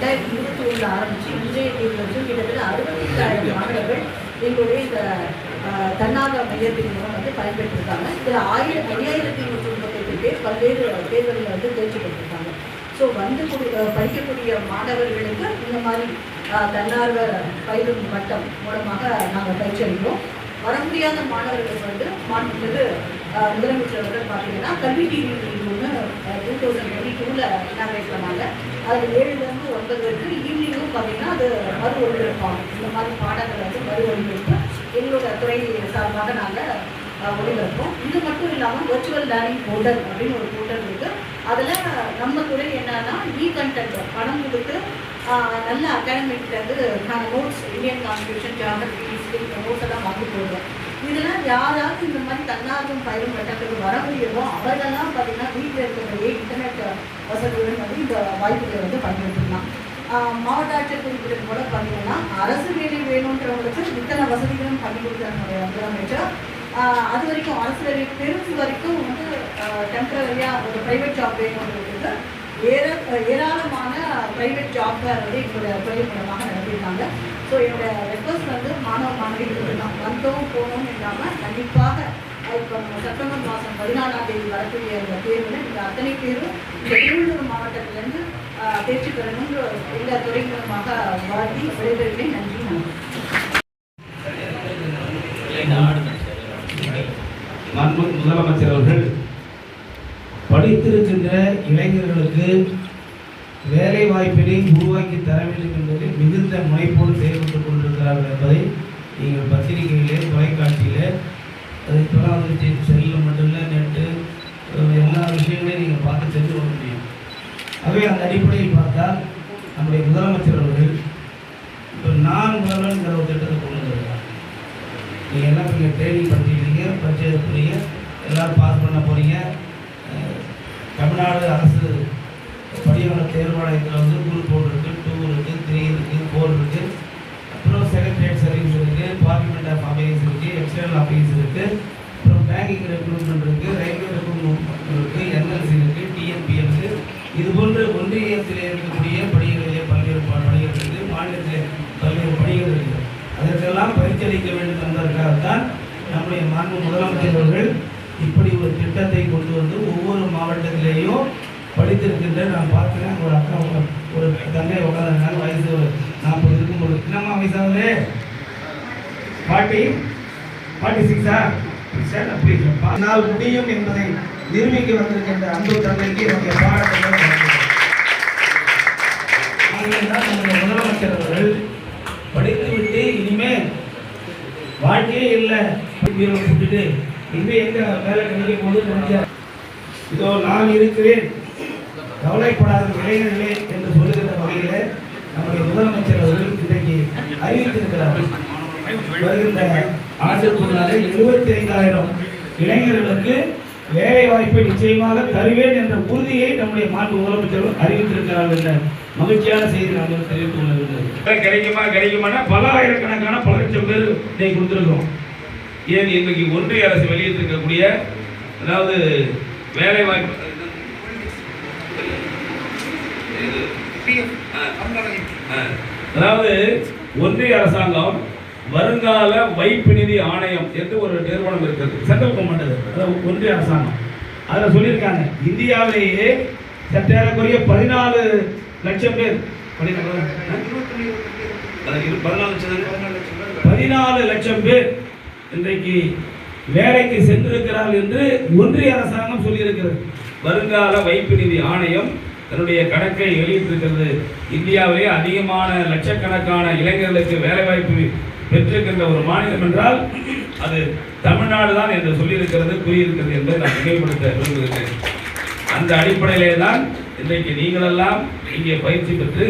ரெண்டாயிரத்தி இருபத்தி ஒன்றில் ஆரம்பித்து இன்றைய தேதி வந்து கிட்டத்தட்ட அறுபத்தாயிரம் மாணவர்கள் எங்களுடைய இந்த தன்னார்வ மையத்தின் மூலம் வந்து பயன்பெற்றிருக்காங்க. இதில் ஆயிரம் ஐயாயிரத்தி நூற்றி முப்பத்தெட்டு பேர் பல்வேறு தேர்தலில் வந்து தேர்ச்சி பெற்றிருக்காங்க. ஸோ வந்து படிக்கக்கூடிய மாணவர்களுக்கு இந்த மாதிரி தன்னார்வ பயிரும் வட்டம் மூலமாக நாங்கள் பயிற்சி அளிக்கிறோம் வர முடியாத மாணவர்களுக்கு வந்து மாணவர்கள் முதலமைச்சர் அவர்கள் பார்த்தீங்கன்னா கல்வி டிவி டூ தௌசண்ட் டுவெண்ட்டி டூவில் இனாகிரேட் பண்ணாங்க. அது ஏழுலேருந்து ஒன்பது வரைக்கும் ஈவினிங்கும் பார்த்தீங்கன்னா அது மறு ஒளிபரப்பாகும். இந்த மாதிரி பாடங்கள் வந்து மறு ஒளிபரப்பு. எங்களோட துறை சார்பாக நாங்கள் ஒளிபரப்போம். இது மட்டும் இல்லாமல் வர்ச்சுவல் லேர்னிங் போர்டல் அப்படின்னு ஒரு போர்டல் இருக்குது அதில் நம்ம துறை என்னன்னா இ கண்டென்ட் பணம் கொடுத்து நல்ல அகாடமிக்லேருந்து நாங்கள் notes Indian constitution geography history இந்த எல்லாம் வாங்கி போடுவேன் இதில் யாராவது இந்த மாதிரி தன்னார்வம் பயிரும் கட்டத்துக்கு வர முடியுமோ அவர்களெல்லாம் பார்த்தீங்கன்னா வீட்டில் இருக்கிற இன்டர்நெட் வசதியுடன் வந்து இந்த வாய்ப்புகளை வந்து பயன்படுத்தலாம் மாவட்ட ஆட்சியர் குறிப்பிட்டது போல பார்த்தீங்கன்னா அரசு வேலை வேணுன்றவங்களுக்கு இத்தனை வசதிகளும் பண்ணி கொடுத்தாங்க முதலமைச்சர். அது வரைக்கும் அரசு வேலை பெரும் வரைக்கும் வந்து டெம்பரரியாக ஒரு ப்ரைவேட் ஜாப் வேணுன்றது ஏற ஏராளமான ப்ரைவேட் ஜாப் வந்து எங்களுடைய துறை மூலமாக நடத்தியிருக்காங்க. ஸோ என்னுடைய ரெக்வஸ்ட் வந்து மாணவ மாணவிகளுக்கு தான். வந்தோம் போனோம் இல்லாமல் கண்டிப்பாக இப்போ செப்டம்பர் மாதம் பதினாலாம் தேதி வரக்கூடிய இந்த தேர்வில் நீங்கள் அத்தனை பேரும் இந்த திருவள்ளூர் மாவட்டத்திலேருந்து ஆஹ், தேர்ச்சி பெறணுங்கிற எல்லா துறை மூலமாக வாழ்த்தி விடைபெறுகிறேன். நன்றி வணக்கம். முதலமைச்சர் அவர்கள் படித்திருக்கின்ற இளைஞர்களுக்கு வேலை வாய்ப்பினை உருவாக்கி தர வேண்டும் என்பதில் மிகுந்த முனைப்போடு செயல்பட்டுக் கொண்டிருக்கிறார்கள் என்பதை நீங்கள் பத்திரிகையிலே தொலைக்காட்சியிலே அதை இப்போலாம் செல்லில் மட்டும் இல்லை நெட்டு எல்லா விஷயங்களையும் நீங்கள் பார்த்து தெரிந்து கொள்ள முடியும். அவை அந்த அடிப்படையில் பார்த்தால் நம்முடைய முதலமைச்சர் அவர்கள் இப்போ நான் முதல்வன்கிற ஒரு திட்டத்தை கொண்டு வந்திருக்கிறார். நீங்கள் எல்லாம் நீங்கள் ட்ரைனிங் பண்ணிக்கிறீங்க பரிச்சை போகிறீங்க எல்லோரும் பாஸ் பண்ண போகிறீங்க தமிழ்நாடு அரசு பணியாளர் வந்து குரூப் ஒன் இருக்குது டூ இருக்குது த்ரீ இருக்குது ஃபோர் இருக்குது அப்புறம் செக்ரட்டரியேட் சர்வீஸ் இருக்குது பார்லிமெண்ட் ஆஃப் அஃபேர்ஸ் இருக்குது எக்ஸ்டர்னல் அஃபேர்ஸ் இருக்குது அப்புறம் பேங்கிங் ரெக்ரூட்மெண்ட் இருக்குது ரயில்வே ரெக்ரூட்மெண்ட் இருக்குது என்எல்சி இருக்குது டிஎன்பிஎல் இருக்குது இது போன்ற ஒன்றியத்தில் இருக்கக்கூடிய பணிகளிலே பல்வேறு பணிகள் இருக்குது மாநிலத்திலே பல்வேறு பணிகள் இருக்குது அதற்கெல்லாம் பயிற்சி வேண்டும் என்பதற்காகத்தான் நம்முடைய மாண்பு முதலமைச்சர் அவர்கள் இப்படி ஒரு திட்டத்தை கொண்டு வந்து ஒவ்வொரு மாவட்டத்திலேயும் படித்திருக்கின்ற நான் பார்க்கிறேன். ஒரு அக்கா ஒரு தங்கை உட்காந்துருக்காங்க வயசு நாற்பது இருக்கும் ஒரு என்னம்மா வயசாகுது பாட்டி பாட்டி சிக்ஸா நாள் முடியும் என்பதை நிரூபிக்க வந்திருக்கின்ற அன்பு தந்தைக்கு என்னுடைய நம்முடைய முதலமைச்சர் அவர்கள் படித்துவிட்டு இனிமேல் வாழ்க்கையே இல்லை. விட்டுட்டு இனிமே எங்க வேலை கிடைக்க போது இதோ நான் இருக்கிறேன். கவலைப்படாத இளைஞர்களே என்று சொல்லுகிற வகையில் நம்முடைய முதலமைச்சர் அவர்கள் இன்றைக்கு அறிவித்திருக்கிறார். வருகின்ற ஆண்டுக்குள்ளாக இருபத்தி ஐந்தாயிரம் இளைஞர்களுக்கு வேலை வாய்ப்பை நிச்சயமாக தருவேன் என்ற உறுதியை நம்முடைய மாண்பு முதலமைச்சர் அறிவித்திருக்கிறார் என்ற மகிழ்ச்சியான செய்தி நாங்கள் தெரிவித்துக் கொள்ள கிடைக்குமா? கிடைக்குமானா பல ஆயிரக்கணக்கான பல லட்சம் பேர் இதை கொடுத்துருக்கோம் ஏன் இன்றைக்கு ஒன்றிய அரசு வெளியிட்டிருக்கக்கூடிய அதாவது வேலை வாய்ப்பு அதாவது ஒன்றிய அரசாங்கம் வருங்கால வைப்பு நிதி ஆணையம் என்று ஒரு நிறுவனம் இருக்கிறது. சென்ட்ரல் கவர்மெண்ட் அதாவது ஒன்றிய அரசாங்கம். அதில் சொல்லியிருக்காங்க. இந்தியாவிலேயே சற்றேறக்குரிய பதினாலு லட்சம் பேர். பதினாலு பதினாலு லட்சம் பதினாலு லட்சம் பேர் இன்றைக்கு வேலைக்கு சென்றிருக்கிறார் என்று ஒன்றிய அரசாங்கம் சொல்லியிருக்கிறது. வருங்கால வைப்பு நிதி ஆணையம் தன்னுடைய கணக்கை வெளியிட்டிருக்கிறது. இந்தியாவிலே அதிகமான லட்சக்கணக்கான இளைஞர்களுக்கு வேலைவாய்ப்பு பெற்றிருக்கின்ற ஒரு மாநிலம் என்றால் அது தமிழ்நாடு தான் என்று சொல்லியிருக்கிறது கூறியிருக்கிறது என்பதை நான் நினைவுபடுத்த விரும்புகிறேன். அந்த அடிப்படையிலே தான் இன்றைக்கு நீங்களெல்லாம் இங்கே பயிற்சி பெற்று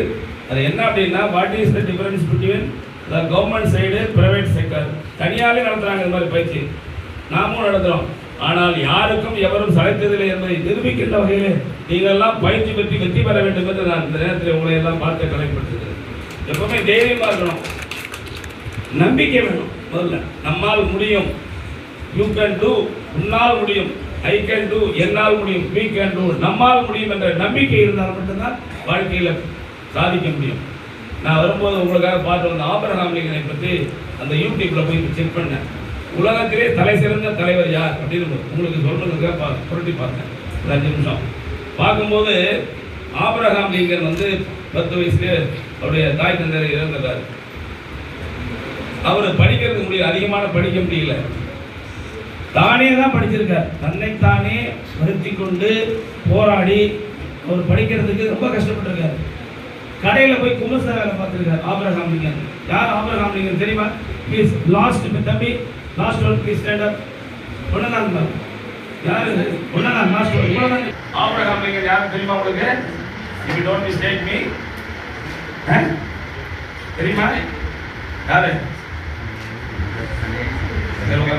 அது என்ன அப்படின்னா what is the difference between the government side private sector தனியாலே நடத்துகிறாங்க இந்த மாதிரி பயிற்சி. நாமும் நடத்துகிறோம் ஆனால் யாருக்கும் எவரும் சளைத்ததில்லை என்பதை நிரூபிக்கின்ற வகையிலே நீங்களெல்லாம் பயிற்சி பெற்று வெற்றி பெற வேண்டும் என்று நான் இந்த நேரத்தில் உங்களை எல்லாம் பார்த்து கலைப்படுத்துகிறேன் எப்பவுமே தைரியமாக இருக்கணும் நம்பிக்கை வேணும். முதல்ல நம்மால் முடியும். யூ கேன் டூ உன்னால் முடியும். ஐ கேன் டூ என்னால் முடியும். We கேன் டூ நம்மால் முடியும் என்ற நம்பிக்கை இருந்தால் மட்டும்தான் வாழ்க்கையில் சாதிக்க முடியும். நான் வரும்போது உங்களுக்காக பார்த்து வந்த ஆபரகாம் லிங்கனை பற்றி அந்த யூடியூப்பில் போய் செக் பண்ணேன். உலகத்திலே தலை சிறந்த தலைவர் யார் அப்படின்னு உங்களுக்கு சொல்றதுக்காக பா புரட்டி பார்த்தேன். ஒரு அஞ்சு நிமிஷம். பார்க்கும்போது ஆபரகாம் லிங்கன் வந்து பத்து வயசுல அவருடைய தாய் தந்தையர் இறந்துட்டார். அவர் படிக்கிறதுக்கு முடியல அதிகமான படிக்க முடியல. தானே தான் படிச்சிருக்கார். தன்னைத்தானே வருத்தி கொண்டு போராடி அவர் படிக்கிறதுக்கு ரொம்ப கஷ்டப்பட்டிருக்காரு. கடையில் போய் குமச வேலை பார்த்துருக்காரு ஆபரகாம் லிங்கன். யார் ஆபரகாம் லிங்கன் தெரியுமா? ப்ளீஸ் லாஸ்ட் தம்பி. Last one please stand up ஒன்னதான் யார்? ஒன்னதான் லாஸ்ட் ஒன் இவ்வளோதான் ஆபரகாம் லிங்கன் யார் தெரியுமா உங்களுக்கு? If you don't mistake me தெரியுமா? யாரு? கழுவி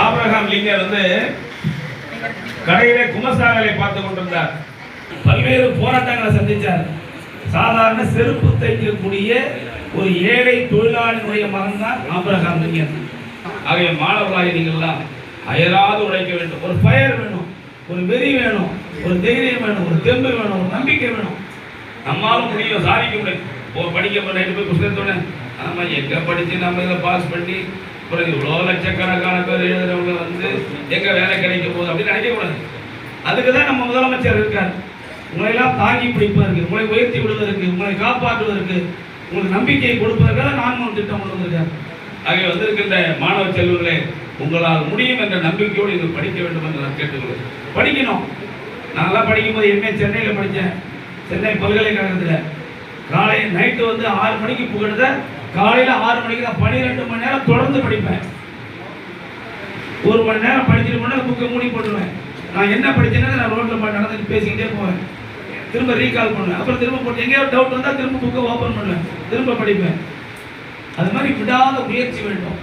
ஆபிரகாம் லிங்கர் வந்து கடையிலே குமசாகலை பார்த்து கொண்டிருந்தார். பல்வேறு போராட்டங்களை சந்தித்தார் சாதாரண செருப்பு தைக்கக்கூடிய ஒரு ஏழை தொழிலாளியுடைய மகன் தான் ஆபிரகாம் லிங்கன். ஆகிய மாணவர்களாக நீங்கள்லாம் அயராது உழைக்க வேண்டும். ஒரு ஃபயர் வேணும் ஒரு வெறி வேணும் ஒரு தைரியம் வேணும் ஒரு தெம்பு வேணும் ஒரு நம்பிக்கை வேணும். நம்மாலும் முடியும் சாதிக்க முடியும் ஒரு படிக்க போய் போய் புத்தகத்தோட நம்ம எங்கே படித்து நம்ம இதில் பாஸ் பண்ணி அப்புறம் இவ்வளோ லட்சக்கணக்கான பேர் எழுதுறவங்க வந்து எங்கே வேலை கிடைக்க போகுது அப்படின்னு நினைக்கக்கூடாது அதுக்கு தான் நம்ம முதலமைச்சர் இருக்கார். உங்களை எல்லாம் தாங்கி பிடிப்பதற்கு உங்களை உயர்த்தி விடுவதற்கு உங்களை காப்பாற்றுவதற்கு உங்களுக்கு நம்பிக்கை கொடுப்பதற்காக நான் ஒரு திட்டம் கொண்டு வந்திருக்கார். ஆகவே வந்திருக்கின்ற மாணவ செல்வங்களே உங்களால் முடியும் என்ற நம்பிக்கையோடு இது படிக்க வேண்டும் என்று நான் கேட்டுக்கொள்கிறேன். படிக்கணும். நான்லாம் படிக்கும்போது எம்ஏ சென்னையில் படித்தேன். சென்னை பல்கலைக்கழகத்தில். காலை நைட்டு வந்து ஆறு மணிக்கு புகழ்ந்த காலையில் ஆறு மணிக்கு நான் பன்னிரெண்டு மணி நேரம் தொடர்ந்து படிப்பேன். ஒரு மணி நேரம் படிச்சுட்டு மணி நேரம் புக்கை மூடி போட்டுருவேன். நான் என்ன படிச்சேன்னா நான் ரோட்டில் நடந்துட்டு பேசிக்கிட்டே போவேன். திரும்ப ரீகால் பண்ணுவேன். அப்புறம் திரும்ப போட்டு எங்கேயாவது டவுட் வந்தால் திரும்ப புக்கை ஓப்பன் பண்ணுவேன். திரும்ப படிப்பேன். அது மாதிரி விடாத முயற்சி வேண்டும்.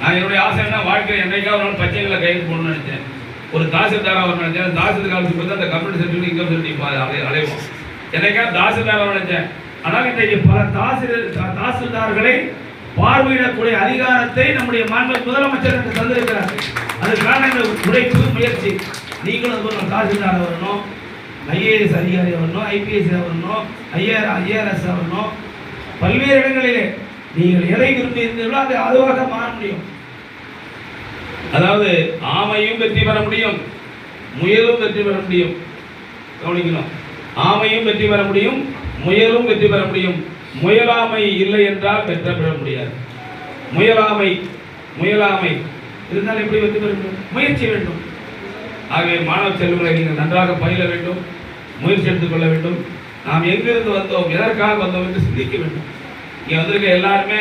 நான் என்னுடைய ஆசை என்ன? வாழ்க்கையில் என்றைக்காவது நாள் பச்சைகளை கைது போடணும்னு நினைச்சேன். ஒரு தாசில்தாராக அவர் நினைச்சேன். தாசில்தார் காலத்துக்கு வந்து அந்த கம்ப்யூட்டர் சர்டிஃபிகேட் இன்கம் சர்டிஃபிகேட் அலை அலைவோம். என்னைக்காவது தாசில்தாராக நினைச்சேன். ஆனால் இன்றைக்கு பல தாசில் தாசில்தார்களை பார்வையிடக்கூடிய அதிகாரத்தை நம்முடைய மாண்பு முதலமைச்சர் எனக்கு தந்திருக்கிறார் அதுக்கான எங்கள் உழைப்பு முயற்சி. நீங்களும் அது தாசில்தார் வரணும் ஐஏஎஸ் அதிகாரி வரணும் ஐபிஎஸ் வரணும் ஐஆர் ஐஆர்எஸ் வரணும் பல்வேறு இடங்களிலே நீங்கள் எதை விரும்பி இருந்தீர்களோ அதை அதுவாக மாற முடியும். அதாவது ஆமையும் வெற்றி பெற முடியும் முயலும் வெற்றி பெற முடியும். கவனிக்கணும். ஆமையும் வெற்றி பெற முடியும் முயலும் வெற்றி பெற முடியும். முயலாமை இல்லை என்றால் வெற்றி பெற முடியாது. முயலாமை முயலாமை இருந்தால் எப்படி வெற்றி பெற முடியும்? முயற்சி வேண்டும். ஆகவே மாணவ செல்வங்களை நீங்கள் நன்றாக பயில வேண்டும் முயற்சி எடுத்துக்கொள்ள வேண்டும். நாம் எங்கிருந்து வந்தோம் எதற்காக வந்தோம் என்று சிந்திக்க வேண்டும். இங்கே வந்திருக்க எல்லாருமே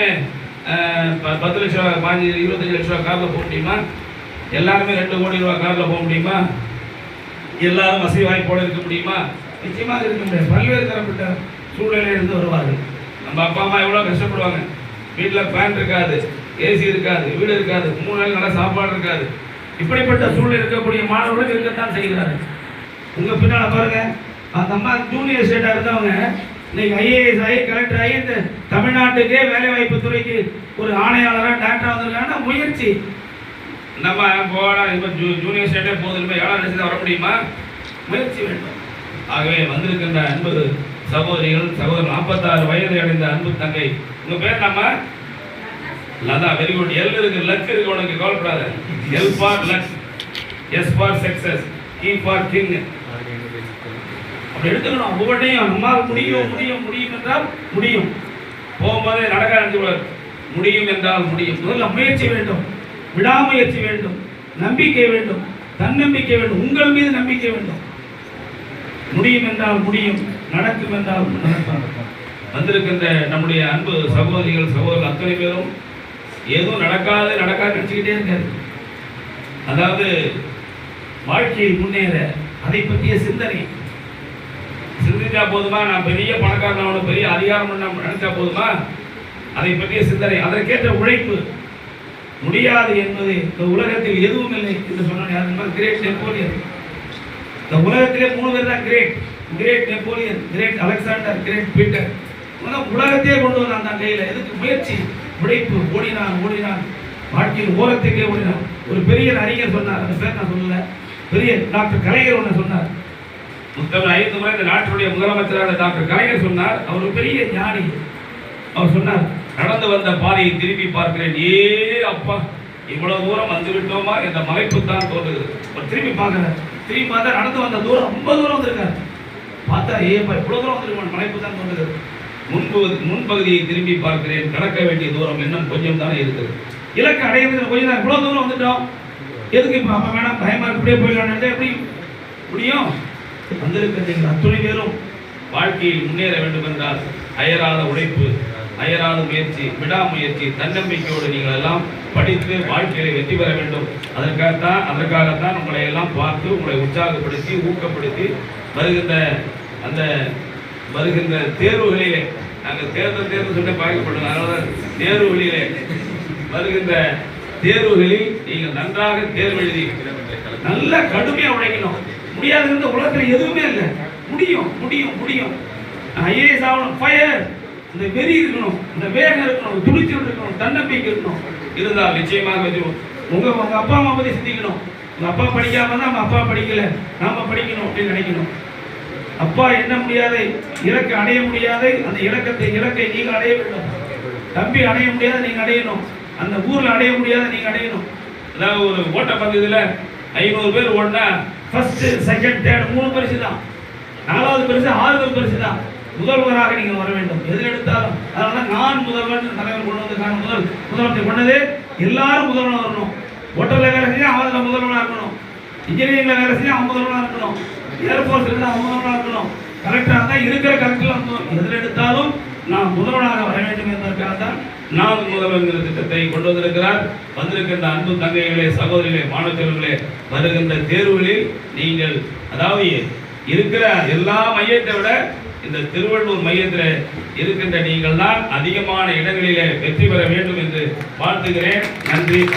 ப- பத்து லட்ச ரூபா பாஞ்சு இருபத்தஞ்சு லட்ச ரூபா காரில் போக முடியுமா? எல்லாருமே ரெண்டு கோடி ரூபா காரில் போக முடியுமா? எல்லாரும் வசதி வாய்ப்போடு இருக்க முடியுமா? நிச்சயமாக இருக்க முடியாது பல்வேறு தரப்பட்ட சூழ்நிலையிலிருந்து வருவார்கள் நம்ம அப்பா அம்மா எவ்வளோ கஷ்டப்படுவாங்க? வீட்டில் ஃபேன் இருக்காது ஏசி இருக்காது வீடு இருக்காது மூணு நாள் நல்லா சாப்பாடு இருக்காது. இப்படிப்பட்ட சூழ்நிலை இருக்கக்கூடிய மாணவர்கள் இருக்கத்தான் செய்கிறார்கள். உங்கள் பின்னால் பாருங்க. அந்த அம்மா ஜூனியர் ஸ்டேட்டாக இருந்தவங்க இன்னைக்கு ஐஏஎஸ் ஆகி கலெக்டர் ஆகி இந்த தமிழ்நாட்டுக்கே வேலைவாய்ப்பு துறைக்கு ஒரு ஆணையாளராக டாக்டர் வந்திருக்காங்கன்னா முயற்சி. நம்ம போனால் இப்போ ஜூ ஜூனியர் ஸ்டேட்டே போதும் போய் ஏழாம் லட்சத்தில் வர முடியுமா? முயற்சி வேண்டும். ஆகவே வந்திருக்கின்ற அன்பு சகோதரிகள் சகோதரர் நாற்பத்தாறு வயது அடைந்த அன்பு தங்கை. உங்க பேர் நம்ம லதா வெரி குட் எல் இருக்கு லக் இருக்கு உனக்கு கவலைப்படாத. L for luck S for success K for king அப்படி எடுத்துக்கணும். ஒவ்வொன்றையும் நம்மால் முடியும் முடியும் முடியும் என்றால் முடியும். போகும்போதே நடக்க நினைச்சு முடியும் என்றால் முடியும். முதல்ல முயற்சி வேண்டும். விடாமுயற்சி வேண்டும். நம்பிக்கை வேண்டும். தன்னம்பிக்கை வேண்டும். உங்கள் மீது நம்பிக்கை வேண்டும். முடியும் என்றால் முடியும் நடக்கும் என்றால் நடக்கும் வந்திருக்கின்ற நம்முடைய அன்பு சகோதரிகள் சகோதரர்கள் அத்தனை பேரும் எதுவும் நடக்காது நடக்காது நினச்சிக்கிட்டே இருக்காரு. அதாவது வாழ்க்கையில் முன்னேற அதை பற்றிய சிந்தனை. சிந்தித்தா போதுமா? நான் பெரிய பணக்காரன் பெரிய அதிகாரம் நினைச்சா போதுமா? அதை பற்றிய சிந்தனை அதற்கேற்ற உழைப்பு. முடியாது என்பது இந்த உலகத்தில் எதுவும் இல்லை என்று சொன்னால் யார்? Great Napoleon. இந்த உலகத்திலே மூணு பேர் தான் great great Napoleon great Alexander great Peter இவங்க உலகத்தையே கொண்டு வந்தான் தான் கையில். எதுக்கு? முயற்சி உழைப்பு. ஓடினான் ஓடினான். வாழ்க்கையில் ஓரத்துக்கே ஓடினான். ஒரு பெரிய அறிஞர் சொன்னார். அந்த பேர் நான் சொல்லல. பெரிய டாக்டர் கலைஞர் ஒன்று சொன்னார். மொத்தம் ஐந்து முறை இந்த நாட்டினுடைய முதலமைச்சரான டாக்டர் கலைஞர் சொன்னார். அவர் பெரிய ஞானி. அவர் சொன்னார் நடந்து வந்த பாதையை திரும்பி பார்க்கிறேன். ஏ அப்பா இவ்வளவு தூரம் வந்து விட்டோமா என்ற மலைப்பு தான் தோன்றுகிறது. அவர் திரும்பி பார்க்கிறார். திரும்பி பார்த்தா நடந்து வந்த தூரம் ரொம்ப தூரம் வந்திருக்காரு. பார்த்தா ஏப்பா இவ்வளோ தூரம் வந்திருக்கோம் மலைப்பு தான் தோன்றுகிறது முன்பு முன்பகுதியை திரும்பி பார்க்கிறேன். கடக்க வேண்டிய தூரம் இன்னும் கொஞ்சம் தானே இருக்குது. இலக்கு அடையிறதுக்கு கொஞ்சம் தான். இவ்வளோ தூரம் வந்துட்டோம். எதுக்கு இப்போ அப்போ வேணாம் பயமா இப்படியே போயிடலான்னு எப்படி? முடியும். வந்திருக்கிற நீங்கள் அத்துணை பேரும் வாழ்க்கையில் முன்னேற வேண்டும் என்றால் அயராத உழைப்பு அயராத முயற்சி விடாமுயற்சி தன்னம்பிக்கையோடு நீங்கள் எல்லாம் படித்து வாழ்க்கையில வெற்றி பெற வேண்டும். அதற்காகத்தான் அதற்காகத்தான் உங்களை எல்லாம் பார்த்து உங்களை உற்சாகப்படுத்தி ஊக்கப்படுத்தி வருகின்ற அந்த வருகின்ற தேர்வுகளிலே நாங்கள் தேர்தல் தேர்வு சொல்ல பார்க்கப்படுவோம் அதனால தேர்வுகளிலே வருகின்ற தேர்வுகளில் நீங்கள் நன்றாக தேர்வு எழுதி நல்ல கடுமையாக உழைக்கணும். முடியாத இந்த எதுவுமே இல்லை. முடியும் முடியும் முடியும். ஐஏஎஸ் ஆகணும். ஃபயர் இந்த வெறி இருக்கணும் இந்த வேகம் இருக்கணும் துணிச்சல் இருக்கணும் தன்னம்பிக்கை இருக்கணும். இருந்தால் நிச்சயமாக வெற்றி உங்க உங்க அப்பா அம்மா பத்தி சிந்திக்கணும். உங்க அப்பா படிக்காம தான் நம்ம அப்பா படிக்கல நாம படிக்கணும் அப்படின்னு நினைக்கணும். அப்பா என்ன முடியாத இலக்கை அடைய முடியாத அந்த இலக்கத்தை இலக்கை நீங்க அடைய வேண்டும். தம்பி அடைய முடியாத நீங்க அடையணும். அந்த ஊர்ல அடைய முடியாத நீங்க அடையணும். அதாவது ஒரு ஓட்டப்பந்தயத்துல ஐநூறு பேர் ஓடினா ஃபர்ஸ்ட் செகண்ட் தேர்ட் மூணு பரிசு தான் நாலாவது பரிசு ஆறுதல் பரிசு தான் முதல்வராக நீங்கள் வர வேண்டும். எதில் எடுத்தாலும். அதனால தான் நான் முதல்வர் தலைவர் கொண்டு வந்து நான் முதல் முதலமைச்சர் பண்ணது எல்லாரும் முதல்வன் வரணும் ஹோட்டலில் வேலை செஞ்சா அவன் அதுல இருக்கணும். இன்ஜினியரிங்கில் வேலை செஞ்சா அவன் முதல்வனா இருக்கணும். ஏர்போர்ட்ஸ் இருந்தால் அவன் முதல்வனா இருக்கணும். கரெக்டாக தான் இருக்கிற கரெக்ட்ல எதில் எடுத்தாலும் நான் முதல்வனாக வர வேண்டும் என்பதற்காக தான் நான் முதல்வன்கிற திட்டத்தை கொண்டு வந்திருக்கிறார். வந்திருக்கின்ற அன்பு தங்கைகளே சகோதரிகளே மாணவர்களே வருகின்ற தேர்வுகளில் நீங்கள் அதாவது இருக்கிற எல்லா மையத்தை விட இந்த திருவள்ளூர் மையத்தில் இருக்கின்ற நீங்கள் தான் அதிகமான இடங்களிலே வெற்றி பெற வேண்டும் என்று வாழ்த்துகிறேன். நன்றி.